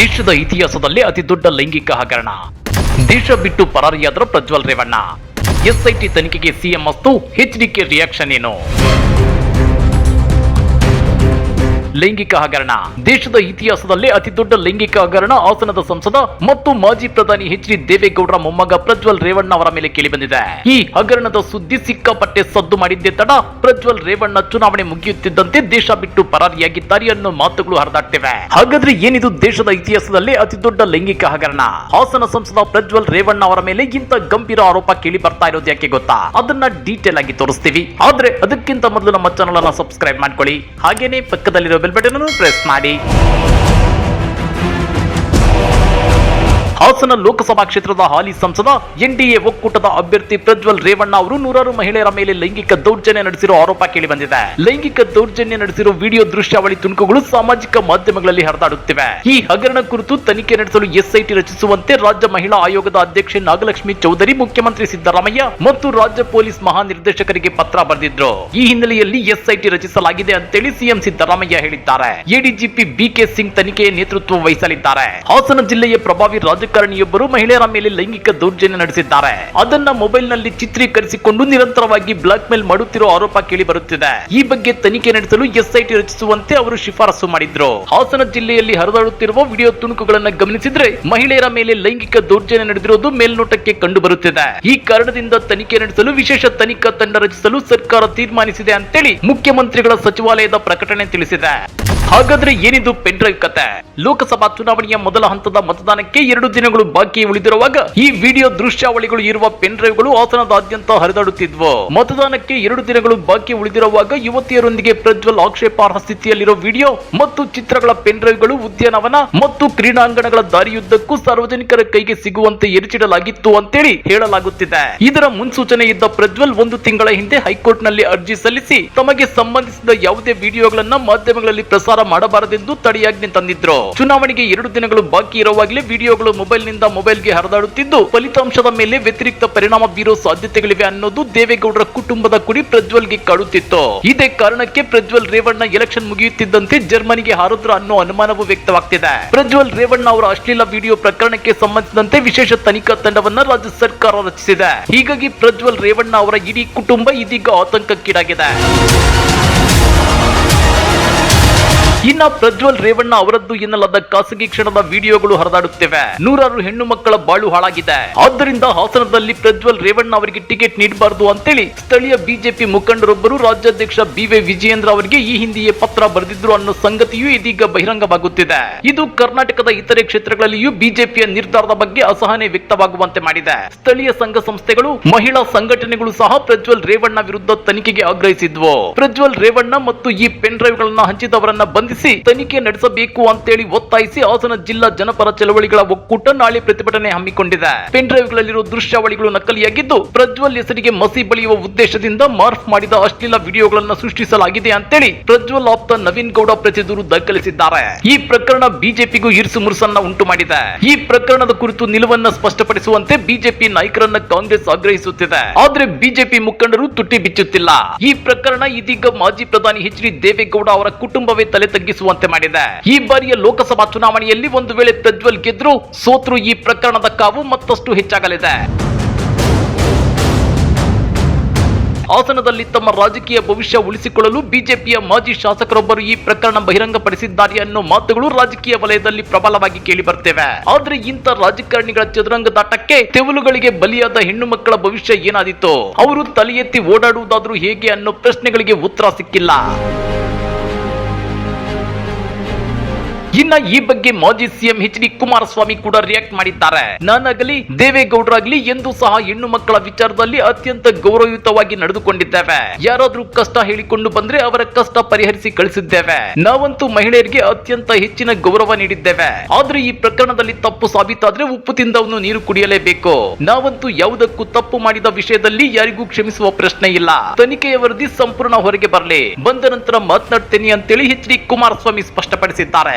ದೇಶದ ಇತಿಹಾಸದಲ್ಲೇ ಅತಿ ದೊಡ್ಡ ಲೈಂಗಿಕ ಹಗರಣ. ದೇಶ ಬಿಟ್ಟು ಪರಾರಿಯಾದ್ರ ಪ್ರಜ್ವಲ್ ರೇವಣ್ಣ. ಎಸ್ಐಟಿ ತನಿಖೆಗೆ ಸಿಎಂ ಮತ್ತು ಎಚ್ಡಿಕೆ ರಿಯಾಕ್ಷನ್ ಏನು? ಲೈಂಗಿಕ ಹಗರಣ. ದೇಶದ ಇತಿಹಾಸದಲ್ಲೇ ಅತಿ ದೊಡ್ಡ ಲೈಂಗಿಕ ಹಗರಣ ಹಾಸನದ ಸಂಸದ ಮತ್ತು ಮಾಜಿ ಪ್ರಧಾನಿ ಎಚ್ ಡಿ ದೇವೇಗೌಡರ ಮೊಮ್ಮಗ ಪ್ರಜ್ವಲ್ ರೇವಣ್ಣ ಅವರ ಮೇಲೆ ಕೇಳಿಬಂದಿದೆ. ಈ ಹಗರಣದ ಸುದ್ದಿ ಸಿಕ್ಕಾಪಟ್ಟೆ ಸದ್ದು ಮಾಡಿದ್ದೇ ತಡ ಪ್ರಜ್ವಲ್ ರೇವಣ್ಣ ಚುನಾವಣೆ ಮುಗಿಯುತ್ತಿದ್ದಂತೆ ದೇಶ ಬಿಟ್ಟು ಪರಾರಿಯಾಗಿದ್ದಾರೆ ಅನ್ನೋ ಮಾತುಗಳು ಹರಿದಾಡ್ತಿವೆ. ಹಾಗಾದ್ರೆ ಏನಿದು ದೇಶದ ಇತಿಹಾಸದಲ್ಲಿ ಅತಿ ದೊಡ್ಡ ಲೈಂಗಿಕ ಹಗರಣ? ಹಾಸನ ಸಂಸದ ಪ್ರಜ್ವಲ್ ರೇವಣ್ಣ ಅವರ ಮೇಲೆ ಇಂತ ಗಂಭೀರ ಆರೋಪ ಕೇಳಿ ಬರ್ತಾ ಇರೋದು ಯಾಕೆ ಗೊತ್ತಾ? ಅದನ್ನ ಡೀಟೇಲ್ ಆಗಿ ತೋರಿಸ್ತೀವಿ. ಆದ್ರೆ ಅದಕ್ಕಿಂತ ಮೊದಲು ನಮ್ಮ ಚಾನಲ್ ಅನ್ನ ಸಬ್ಸ್ಕ್ರೈಬ್ ಮಾಡ್ಕೊಳ್ಳಿ. ಹಾಗೇನೆ ಪಕ್ಕದಲ್ಲಿರೋ ಬೆಲ್ ಬಟನ್ ಪ್ರೆಸ್ ಮಾಡಿ. ಹಾಸನ ಲೋಕಸಭಾ ಕ್ಷೇತ್ರದ ಹಾಲಿ ಸಂಸದ ಎನ್ಡಿಎ ಒಕ್ಕೂಟದ ಅಭ್ಯರ್ಥಿ ಪ್ರಜ್ವಲ್ ರೇವಣ್ಣ ಅವರು ನೂರಾರು ಮಹಿಳೆಯರ ಮೇಲೆ ಲೈಂಗಿಕ ದೌರ್ಜನ್ಯ ನಡೆಸಿರೋ ಆರೋಪ ಕೇಳಿಬಂದಿದೆ. ಲೈಂಗಿಕ ದೌರ್ಜನ್ಯ ನಡೆಸಿರೋ ವಿಡಿಯೋ ದೃಶ್ಯಾವಳಿ ತುಣುಕುಗಳು ಸಾಮಾಜಿಕ ಮಾಧ್ಯಮಗಳಲ್ಲಿ ಹರಿದಾಡುತ್ತಿವೆ. ಈ ಹಗರಣ ಕುರಿತು ತನಿಖೆ ನಡೆಸಲು ಎಸ್ಐಟಿ ರಚಿಸುವಂತೆ ರಾಜ್ಯ ಮಹಿಳಾ ಆಯೋಗದ ಅಧ್ಯಕ್ಷೆ ನಾಗಲಕ್ಷ್ಮಿ ಚೌಧರಿ, ಮುಖ್ಯಮಂತ್ರಿ ಸಿದ್ದರಾಮಯ್ಯ ಮತ್ತು ರಾಜ್ಯ ಪೊಲೀಸ್ ಮಹಾನಿರ್ದೇಶಕರಿಗೆ ಪತ್ರ ಬರೆದಿದ್ರು. ಈ ಹಿನ್ನೆಲೆಯಲ್ಲಿ ಎಸ್ಐಟಿ ರಚಿಸಲಾಗಿದೆ ಅಂತೇಳಿ ಸಿಎಂ ಸಿದ್ದರಾಮಯ್ಯ ಹೇಳಿದ್ದಾರೆ. ಎಡಿಜಿಪಿ ಬಿಕೆ ಸಿಂಗ್ ತನಿಖೆಯ ನೇತೃತ್ವ ವಹಿಸಲಿದ್ದಾರೆ. ಹಾಸನ ಜಿಲ್ಲೆಯ ಪ್ರಭಾವಿ ರಾಜಕಾರಣಿಯೊಬ್ಬರು ಮಹಿಳೆಯರ ಮೇಲೆ ಲೈಂಗಿಕ ದೌರ್ಜನ್ಯ ನಡೆಸಿದ್ದಾರೆ. ಅದನ್ನ ಮೊಬೈಲ್ನಲ್ಲಿ ಚಿತ್ರೀಕರಿಸಿಕೊಂಡು ನಿರಂತರವಾಗಿ ಬ್ಲಾಕ್ ಮೇಲ್ ಮಾಡುತ್ತಿರುವ ಆರೋಪ ಕೇಳಿ ಬರುತ್ತಿದೆ. ಈ ಬಗ್ಗೆ ತನಿಖೆ ನಡೆಸಲು ಎಸ್ಐಟಿ ರಚಿಸುವಂತೆ ಅವರು ಶಿಫಾರಸು ಮಾಡಿದ್ರು. ಹಾಸನ ಜಿಲ್ಲೆಯಲ್ಲಿ ಹರಿದಾಡುತ್ತಿರುವ ವಿಡಿಯೋ ತುಣುಕುಗಳನ್ನು ಗಮನಿಸಿದ್ರೆ ಮಹಿಳೆಯರ ಮೇಲೆ ಲೈಂಗಿಕ ದೌರ್ಜನ್ಯ ನಡೆದಿರೋದು ಮೇಲ್ನೋಟಕ್ಕೆ ಕಂಡು ಬರುತ್ತಿದೆ. ಈ ಕಾರಣದಿಂದ ತನಿಖೆ ನಡೆಸಲು ವಿಶೇಷ ತನಿಖಾ ತಂಡ ರಚಿಸಲು ಸರ್ಕಾರ ತೀರ್ಮಾನಿಸಿದೆ ಅಂತೇಳಿ ಮುಖ್ಯಮಂತ್ರಿಗಳ ಸಚಿವಾಲಯದ ಪ್ರಕಟಣೆ ತಿಳಿಸಿದೆ. ಹಾಗಾದ್ರೆ ಏನಿದು ಪೆನ್ ಡ್ರೈವ್ ಕತೆ? ಲೋಕಸಭಾ ಚುನಾವಣೆಯ ಮೊದಲ ಹಂತದ ಮತದಾನಕ್ಕೆ ಎರಡು ದಿನಗಳು ಬಾಕಿ ಉಳಿದಿರುವಾಗ ಈ ವಿಡಿಯೋ ದೃಶ್ಯಾವಳಿಗಳು ಇರುವ ಪೆನ್ ಡ್ರೈವ್ಗಳು ಹಾಸನದಾದ್ಯಂತ ಹರಿದಾಡುತ್ತಿದ್ವು. ಮತದಾನಕ್ಕೆ ಎರಡು ದಿನಗಳು ಬಾಕಿ ಉಳಿದಿರುವಾಗ ಯುವತಿಯರೊಂದಿಗೆ ಪ್ರಜ್ವಲ್ ಆಕ್ಷೇಪಾರ್ಹ ಸ್ಥಿತಿಯಲ್ಲಿರೋ ವಿಡಿಯೋ ಮತ್ತು ಚಿತ್ರಗಳ ಪೆನ್ ಡ್ರೈವ್ಗಳು ಉದ್ಯಾನವನ ಮತ್ತು ಕ್ರೀಡಾಂಗಣಗಳ ದಾರಿಯುದ್ದಕ್ಕೂ ಸಾರ್ವಜನಿಕರ ಕೈಗೆ ಸಿಗುವಂತೆ ಎರಚಿಡಲಾಗಿತ್ತು ಅಂತೇಳಿ ಹೇಳಲಾಗುತ್ತಿದೆ. ಇದರ ಮುನ್ಸೂಚನೆ ಇದ್ದ ಪ್ರಜ್ವಲ್ ಒಂದು ತಿಂಗಳ ಹಿಂದೆ ಹೈಕೋರ್ಟ್ನಲ್ಲಿ ಅರ್ಜಿ ಸಲ್ಲಿಸಿ ತಮಗೆ ಸಂಬಂಧಿಸಿದ ಯಾವುದೇ ವಿಡಿಯೋಗಳನ್ನ ಮಾಧ್ಯಮಗಳಲ್ಲಿ ಪ್ರಸಾರ ಮಾಡಬಾರದೆಂದು ತಡೆಯಾಜ್ಞೆ ತಂದಿದ್ರು. ಚುನಾವಣೆಗೆ ಎರಡು ದಿನಗಳು ಬಾಕಿ ಇರುವಾಗಲೇ ವಿಡಿಯೋಗಳು ಮೊಬೈಲ್ನಿಂದ ಮೊಬೈಲ್ಗೆ ಹರಿದಾಡುತ್ತಿದ್ದು, ಫಲಿತಾಂಶದ ಮೇಲೆ ವ್ಯತಿರಿಕ್ತ ಪರಿಣಾಮ ಬೀರುವ ಸಾಧ್ಯತೆಗಳಿವೆ ಅನ್ನೋದು ದೇವೇಗೌಡರ ಕುಟುಂಬದ ಕುಡಿ ಪ್ರಜ್ವಲ್ಗೆ ಕಾಡುತ್ತಿತ್ತು. ಇದೇ ಕಾರಣಕ್ಕೆ ಪ್ರಜ್ವಲ್ ರೇವಣ್ಣ ಎಲೆಕ್ಷನ್ ಮುಗಿಯುತ್ತಿದ್ದಂತೆ ಜರ್ಮನಿಗೆ ಹಾರಿದ್ರ ಅನ್ನೋ ಅನುಮಾನವೂ ವ್ಯಕ್ತವಾಗ್ತಿದೆ. ಪ್ರಜ್ವಲ್ ರೇವಣ್ಣ ಅವರ ಅಶ್ಲೀಲ ವಿಡಿಯೋ ಪ್ರಕರಣಕ್ಕೆ ಸಂಬಂಧಿಸಿದಂತೆ ವಿಶೇಷ ತನಿಖಾ ತಂಡವನ್ನ ರಾಜ್ಯ ಸರ್ಕಾರ ರಚಿಸಿದೆ. ಹೀಗಾಗಿ ಪ್ರಜ್ವಲ್ ರೇವಣ್ಣ ಅವರ ಇಡೀ ಕುಟುಂಬ ಇದೀಗ ಆತಂಕಕ್ಕೀಡಾಗಿದೆ. ಇನ್ನ ಪ್ರಜ್ವಲ್ ರೇವಣ್ಣ ಅವರದ್ದು ಎನ್ನಲಾದ ಖಾಸಗಿ ಕ್ಷಣದ ವಿಡಿಯೋಗಳು ಹರಿದಾಡುತ್ತಿವೆ. ನೂರಾರು ಹೆಣ್ಣು ಮಕ್ಕಳ ಬಾಳು ಹಾಳಾಗಿದೆ. ಆದ್ದರಿಂದ ಹಾಸನದಲ್ಲಿ ಪ್ರಜ್ವಲ್ ರೇವಣ್ಣ ಅವರಿಗೆ ಟಿಕೆಟ್ ನೀಡಬಾರದು ಅಂತೇಳಿ ಸ್ಥಳೀಯ ಬಿಜೆಪಿ ಮುಖಂಡರೊಬ್ಬರು ರಾಜ್ಯಾಧ್ಯಕ್ಷ ಬಿವೈ ವಿಜಯೇಂದ್ರ ಅವರಿಗೆ ಈ ಹಿಂದೆಯೇ ಪತ್ರ ಬರೆದಿದ್ರು ಅನ್ನೋ ಸಂಗತಿಯೂ ಇದೀಗ ಬಹಿರಂಗವಾಗುತ್ತಿದೆ. ಇದು ಕರ್ನಾಟಕದ ಇತರೆ ಕ್ಷೇತ್ರಗಳಲ್ಲಿಯೂ ಬಿಜೆಪಿಯ ನಿರ್ಧಾರದ ಬಗ್ಗೆ ಅಸಹನೆ ವ್ಯಕ್ತವಾಗುವಂತೆ ಮಾಡಿದೆ. ಸ್ಥಳೀಯ ಸಂಘ ಸಂಸ್ಥೆಗಳು, ಮಹಿಳಾ ಸಂಘಟನೆಗಳು ಸಹ ಪ್ರಜ್ವಲ್ ರೇವಣ್ಣ ವಿರುದ್ಧ ತನಿಖೆಗೆ ಆಗ್ರಹಿಸಿದ್ವು. ಪ್ರಜ್ವಲ್ ರೇವಣ್ಣ ಮತ್ತು ಈ ಪೆನ್ ಡ್ರೈವ್ ಗಳನ್ನ ಹಂಚಿದವರನ್ನ ಬಂಧಿಸಿ ತನಿಖೆ ನಡೆಸಬೇಕು ಅಂತೇಳಿ ಒತ್ತಾಯಿಸಿ ಹಾಸನ ಜಿಲ್ಲಾ ಜನಪರ ಚಳವಳಿಗಳ ಒಕ್ಕೂಟ ನಾಳೆ ಪ್ರತಿಭಟನೆ ಹಮ್ಮಿಕೊಂಡಿದೆ. ಪೆನ್ ಡ್ರೈವ್ ಗಳಲ್ಲಿರುವ ದೃಶ್ಯಾವಳಿಗಳು ನಕಲಿಯಾಗಿದ್ದು, ಪ್ರಜ್ವಲ್ ಹೆಸರಿಗೆ ಮಸಿ ಬಳಿಯುವ ಉದ್ದೇಶದಿಂದ ಮಾರ್ಫ್ ಮಾಡಿದ ಅಶ್ಲೀಲ ವಿಡಿಯೋಗಳನ್ನು ಸೃಷ್ಟಿಸಲಾಗಿದೆ ಅಂತೇಳಿ ಪ್ರಜ್ವಲ್ ಆಪ್ತ ನವೀನ್ ಗೌಡ ಪ್ರತಿ ದೂರು ದಾಖಲಿಸಿದ್ದಾರೆ. ಈ ಪ್ರಕರಣ ಬಿಜೆಪಿಗೂ ಇರಿಸು ಮುರುಸನ್ನ ಉಂಟು ಮಾಡಿದೆ. ಈ ಪ್ರಕರಣದ ಕುರಿತು ನಿಲುವನ್ನ ಸ್ಪಷ್ಟಪಡಿಸುವಂತೆ ಬಿಜೆಪಿ ನಾಯಕರನ್ನ ಕಾಂಗ್ರೆಸ್ ಆಗ್ರಹಿಸುತ್ತಿದೆ. ಆದ್ರೆ ಬಿಜೆಪಿ ಮುಖಂಡರು ತುಟ್ಟಿ ಬಿಚ್ಚುತ್ತಿಲ್ಲ. ಈ ಪ್ರಕರಣ ಇದೀಗ ಮಾಜಿ ಪ್ರಧಾನಿ ಎಚ್ ಡಿ ದೇವೇಗೌಡ ಅವರ ಕುಟುಂಬವೇ ತಲೆ ತಗ್ಗಿಸುವಂತೆ ಮಾಡಿದೆ. ಈ ಬಾರಿಯ ಲೋಕಸಭಾ ಚುನಾವಣೆಯಲ್ಲಿ ಒಂದು ವೇಳೆ ಪ್ರಜ್ವಲ್ ಗೆದ್ರು ಸೋತ್ರು ಈ ಪ್ರಕರಣದ ಕಾವು ಮತ್ತಷ್ಟು ಹೆಚ್ಚಾಗಲಿದೆ. ಹಾಸನದಲ್ಲಿ ತಮ್ಮ ರಾಜಕೀಯ ಭವಿಷ್ಯ ಉಳಿಸಿಕೊಳ್ಳಲು ಬಿಜೆಪಿಯ ಮಾಜಿ ಶಾಸಕರೊಬ್ಬರು ಈ ಪ್ರಕರಣ ಬಹಿರಂಗಪಡಿಸಿದ್ದಾರೆ ಅನ್ನೋ ಮಾತುಗಳು ರಾಜಕೀಯ ವಲಯದಲ್ಲಿ ಪ್ರಬಲವಾಗಿ ಕೇಳಿ ಬರ್ತೇವೆ. ಆದ್ರೆ ಇಂಥ ರಾಜಕಾರಣಿಗಳ ಚದುರಂಗದಾಟಕ್ಕೆ ತೆವಲುಗಳಿಗೆ ಬಲಿಯಾದ ಹೆಣ್ಣು ಮಕ್ಕಳ ಭವಿಷ್ಯ ಏನಾದಿತ್ತು ಅವರು ತಲೆ ಎತ್ತಿ ಓಡಾಡುವುದಾದ್ರೂ ಹೇಗೆ ಅನ್ನೋ ಪ್ರಶ್ನೆಗಳಿಗೆ ಉತ್ತರ ಸಿಕ್ಕಿಲ್ಲ. ಇನ್ನ ಈ ಬಗ್ಗೆ ಮಾಜಿ ಸಿಎಂ ಎಚ್ ಡಿ ಕುಮಾರಸ್ವಾಮಿ ಕೂಡ ರಿಯಾಕ್ಟ್ ಮಾಡಿದ್ದಾರೆ. ನಾನಾಗಲಿ ದೇವೇಗೌಡರಾಗ್ಲಿ ಎಂದು ಸಹ ಹೆಣ್ಣು ಮಕ್ಕಳ ವಿಚಾರದಲ್ಲಿ ಅತ್ಯಂತ ಗೌರವಯುತವಾಗಿ ನಡೆದುಕೊಂಡಿದ್ದೇವೆ. ಯಾರಾದ್ರೂ ಕಷ್ಟ ಹೇಳಿಕೊಂಡು ಬಂದ್ರೆ ಅವರ ಕಷ್ಟ ಪರಿಹರಿಸಿ ಕಳಿಸಿದ್ದೇವೆ. ನಾವಂತೂ ಮಹಿಳೆಯರಿಗೆ ಅತ್ಯಂತ ಹೆಚ್ಚಿನ ಗೌರವ ನೀಡಿದ್ದೇವೆ. ಆದ್ರೆ ಈ ಪ್ರಕರಣದಲ್ಲಿ ತಪ್ಪು ಸಾಬೀತಾದ್ರೆ ಉಪ್ಪು ತಿಂದವನು ನೀರು ಕುಡಿಯಲೇಬೇಕು. ನಾವಂತೂ ಯಾವುದಕ್ಕೂ ತಪ್ಪು ಮಾಡಿದ ವಿಷಯದಲ್ಲಿ ಯಾರಿಗೂ ಕ್ಷಮಿಸುವ ಪ್ರಶ್ನೆ ಇಲ್ಲ. ತನಿಖೆಯ ವರದಿ ಸಂಪೂರ್ಣ ಹೊರಗೆ ಬರಲಿ. ಬಂದ ನಂತರ ಮಾತನಾಡ್ತೇನೆ ಅಂತೇಳಿ ಎಚ್ ಡಿ ಕುಮಾರಸ್ವಾಮಿ ಸ್ಪಷ್ಟಪಡಿಸಿದ್ದಾರೆ.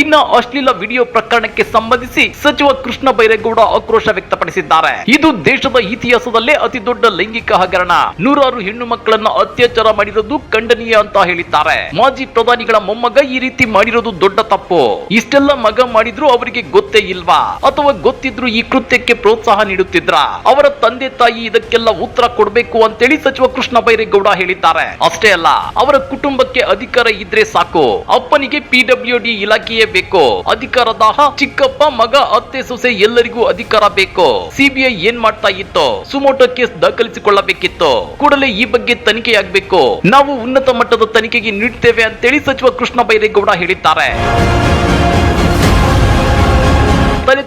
ಇನ್ನ ಅಶ್ಲೀಲ ವಿಡಿಯೋ ಪ್ರಕರಣಕ್ಕೆ ಸಂಬಂಧಿಸಿ ಸಚಿವ ಕೃಷ್ಣ ಬೈರೇಗೌಡ ಆಕ್ರೋಶ ವ್ಯಕ್ತಪಡಿಸಿದ್ದಾರೆ. ಇದು ದೇಶದ ಇತಿಹಾಸದಲ್ಲೇ ಅತಿ ದೊಡ್ಡ ಲೈಂಗಿಕ ಹಗರಣ. ನೂರಾರು ಹೆಣ್ಣು ಮಕ್ಕಳನ್ನ ಅತ್ಯಾಚಾರ ಮಾಡಿರೋದು ಖಂಡನೀಯ ಅಂತ ಹೇಳಿದ್ದಾರೆ. ಮಾಜಿ ಪ್ರಧಾನಿಗಳ ಮೊಮ್ಮಗ ಈ ರೀತಿ ಮಾಡಿರೋದು ದೊಡ್ಡ ತಪ್ಪು. ಇಷ್ಟೆಲ್ಲ ಮಗ ಮಾಡಿದ್ರು ಅವರಿಗೆ ಗೊತ್ತೇ ಇಲ್ವಾ? ಅಥವಾ ಗೊತ್ತಿದ್ರು ಈ ಕೃತ್ಯಕ್ಕೆ ಪ್ರೋತ್ಸಾಹ ನೀಡುತ್ತಿದ್ರ? ಅವರ ತಂದೆ ತಾಯಿ ಇದಕ್ಕೆಲ್ಲ ಉತ್ತರ ಕೊಡಬೇಕು ಅಂತೇಳಿ ಸಚಿವ ಕೃಷ್ಣ ಬೈರೇಗೌಡ ಹೇಳಿದ್ದಾರೆ. ಅಷ್ಟೇ ಅಲ್ಲ, ಅವರ ಕುಟುಂಬಕ್ಕೆ ಅಧಿಕಾರ ಇದ್ರೆ ಸಾಕು. ಅಪ್ಪನಿಗೆ ಪಿಡಬ್ಲ್ಯೂ ಡಿ ಇಲಾಖೆಯೇ ಬೇಕು. ಅಧಿಕಾರ ದಾಹ ಚಿಕ್ಕಪ್ಪ, ಮಗ, ಅತ್ತೆ, ಸೊಸೆ ಎಲ್ಲರಿಗೂ ಅಧಿಕಾರ ಬೇಕು. ಸಿಬಿಐ ಏನ್ ಮಾಡ್ತಾ ಇತ್ತು, ಸುಮೋಟೋ ಕೇಸ್ ದಾಖಲಿಸಿಕೊಳ್ಳಬೇಕಿತ್ತು, ಕೂಡಲೇ ಈ ಬಗ್ಗೆ ತನಿಖೆಯಾಗಬೇಕು. ನಾವು ಉನ್ನತ ಮಟ್ಟದ ತನಿಖೆಗೆ ನೀಡುತ್ತೇವೆ ಅಂತೇಳಿ ಸಚಿವ ಕೃಷ್ಣ ಬೈರೇಗೌಡ ಹೇಳಿದ್ದಾರೆ.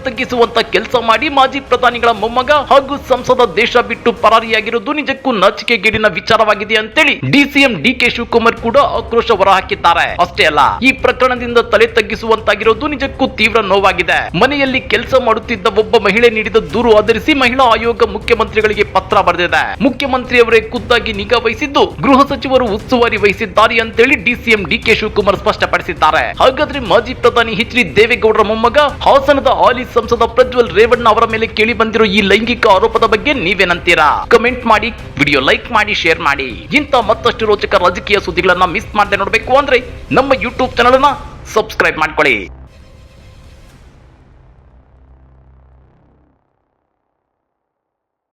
ತಗ್ಗಿಸುವಂತ ಕೆಲಸ ಮಾಡಿ ಮಾಜಿ ಪ್ರಧಾನಿಗಳ ಮೊಮ್ಮಗ ಹಾಗೂ ಸಂಸದ ದೇಶ ಬಿಟ್ಟು ಪರಾರಿಯಾಗಿರುವುದು ನಿಜಕ್ಕೂ ನಾಚಿಕೆಗೇಡಿನ ವಿಚಾರವಾಗಿದೆ ಅಂತೇಳಿ ಡಿಸಿಎಂ ಡಿ ಕೆ ಶಿವಕುಮಾರ್ ಕೂಡ ಆಕ್ರೋಶ ಹೊರಹಾಕಿದ್ದಾರೆ. ಅಷ್ಟೇ ಅಲ್ಲ, ಈ ಪ್ರಕರಣದಿಂದ ತಲೆ ತಗ್ಗಿಸುವಂತಾಗಿರುವುದು ನಿಜಕ್ಕೂ ತೀವ್ರ ನೋವಾಗಿದೆ. ಮನೆಯಲ್ಲಿ ಕೆಲಸ ಮಾಡುತ್ತಿದ್ದ ಒಬ್ಬ ಮಹಿಳೆ ನೀಡಿದ ದೂರು ಆಧರಿಸಿ ಮಹಿಳಾ ಆಯೋಗ ಮುಖ್ಯಮಂತ್ರಿಗಳಿಗೆ ಪತ್ರ ಬರೆದಿದೆ. ಮುಖ್ಯಮಂತ್ರಿಯವರೇ ಖುದ್ದಾಗಿ ನಿಗಾ ವಹಿಸಿದ್ದು ಗೃಹ ಸಚಿವರು ಉಸ್ತುವಾರಿ ವಹಿಸಿದ್ದಾರೆ ಅಂತೇಳಿ ಡಿಸಿಎಂ ಡಿ ಕೆ ಶಿವಕುಮಾರ್ ಸ್ಪಷ್ಟಪಡಿಸಿದ್ದಾರೆ. ಹಾಗಾದ್ರೆ ಮಾಜಿ ಪ್ರಧಾನಿ ಎಚ್ ಡಿ ದೇವೇಗೌಡರ ಮೊಮ್ಮಗ ಹಾಸನದ ಹಾಲಿ ಸಂಸದ ಪ್ರಜ್ವಲ್ ರೇವಣ್ಣ ಅವರ ಮೇಲೆ ಕೇಳಿ ಬಂದಿರೋ ಈ ಲೈಂಗಿಕ ಆರೋಪದ ಬಗ್ಗೆ ನೀವೇನಂತೀರಾ ಕಮೆಂಟ್ ಮಾಡಿ ವಿಡಿಯೋ ಲೈಕ್ ಮಾಡಿ ಶೇರ್ ಮಾಡಿ. ಇಂಥ ಮತ್ತಷ್ಟು ರೋಚಕ ರಾಜಕೀಯ ಸುದ್ದಿಗಳನ್ನ ಮಿಸ್ ಮಾಡದೆ ನೋಡಬೇಕು ಅಂದ್ರೆ ನಮ್ಮ ಯೂಟ್ಯೂಬ್ ಚಾನಲ್ ಅನ್ನ ಸಬ್ಸ್ಕ್ರೈಬ್ ಮಾಡ್ಕೊಳ್ಳಿ.